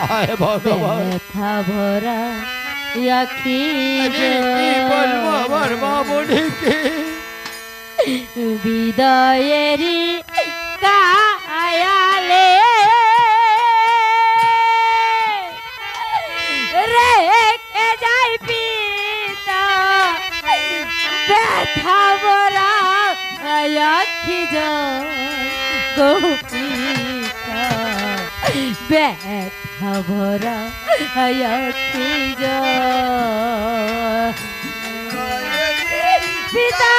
হায় ভগবান। ব্যথা ভরা আখি আমি কি বলব আমার মামনিকে বিদায়েরই কায়ালে রেখে যাই পিতা। ব্যথা ভরা আখি গোপিতা ব্যথা ভরা আখি পিতা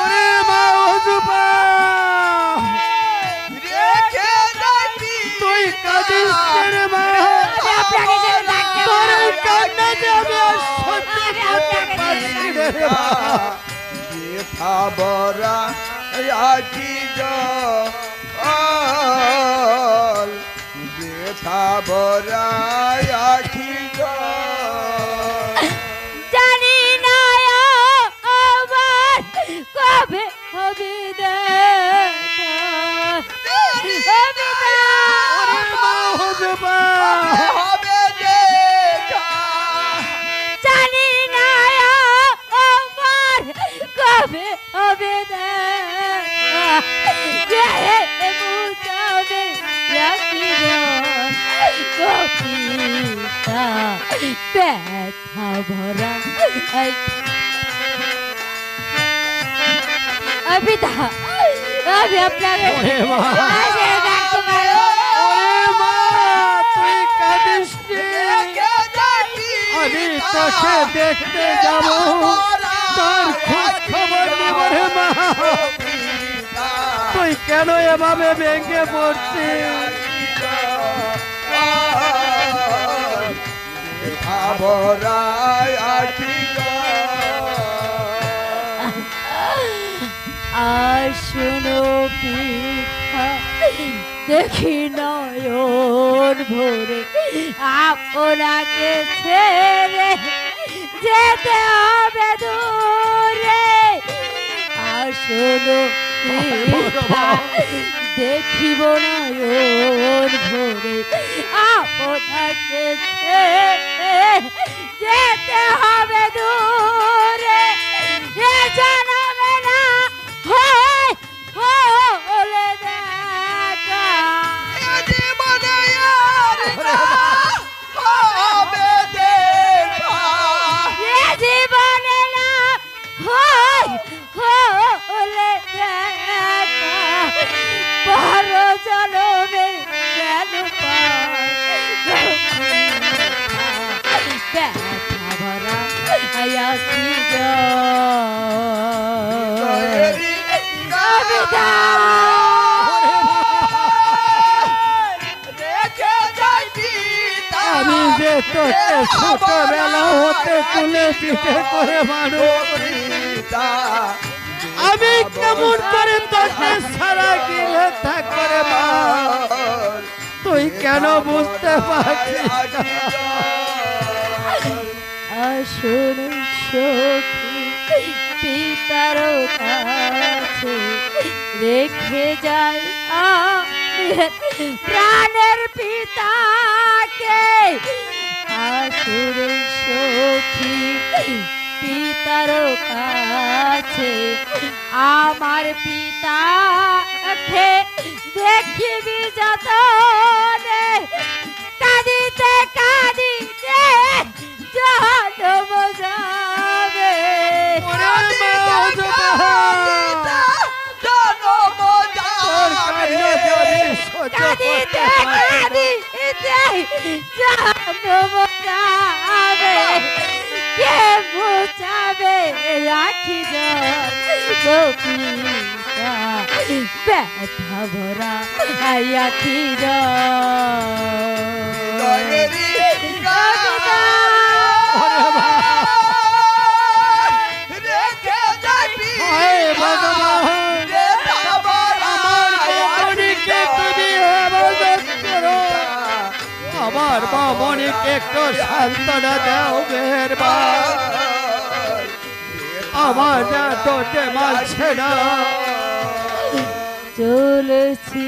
ওরে মা অজুপা। তুই কাঁদিস রে মা? তোর আমি আর সহ্য করতে রে মা। ব্যথা ব্যথা বরা আমি তোকে দেখতে যাব তোর খোঁজ খবর নেব রে মা তুই কেন এভাবে ভেঙে পড়ছিস ভরায় আসুনো পিঠা দেখি নয়ন ভরে আপনাকে ছেড়ে যেতে হবে দূরে। পিঠা দেখিব নয়ন পর জনমে যেন ভরা আয়াসি কবিতা আমি যে ছোটবেলা হতে কুলে পিঠে করে মানুষ। তুই কেন বুঝতে পারছিস? আসুন সখী পিতার কাছে রেখে আমাদের প্রাণের পিতাকে। আসুন সখী পিতার কাছে। আমার পিতাকে দেখিবি যতনে? কাঁদিতে কাঁদিতে জন্ম যাবে কাঁদিতে কাঁদিতে জন্ম যাবে মুছাবে আখি গোপিকা ব্যথা ভরা মা! আমার মামনিকে একটু সান্ত্বনা দাও মেহেরবান আমার তোতে মানছে না চলেছি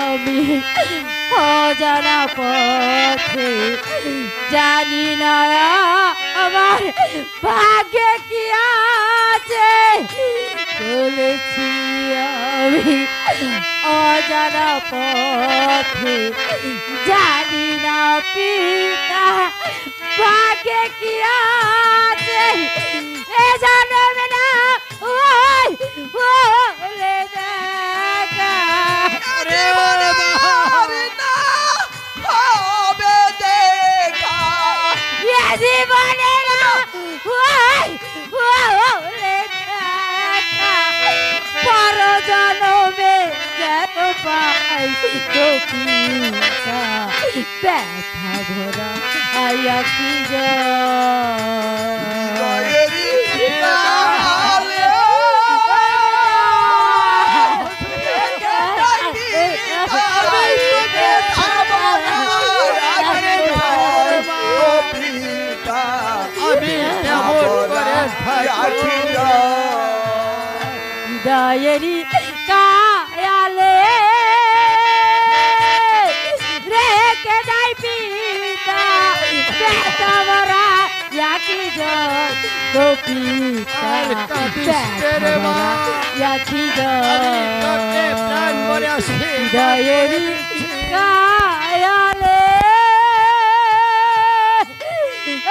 আমি অজানা পথে। জানি না আমার ভাগ্যে কি আছে। চলেছি আমি অজানা পথে জানি না পিতা ভাগ্যে কি আছে। এ জানবে না ওই ওলে দেখা। হবে দেখা। এ জীবনে না ওই ব্যথা ভরা আয়া কি আমি কেমন করে থাকি? Copita, Yakida, Dayeri, Kayale,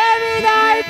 Every night,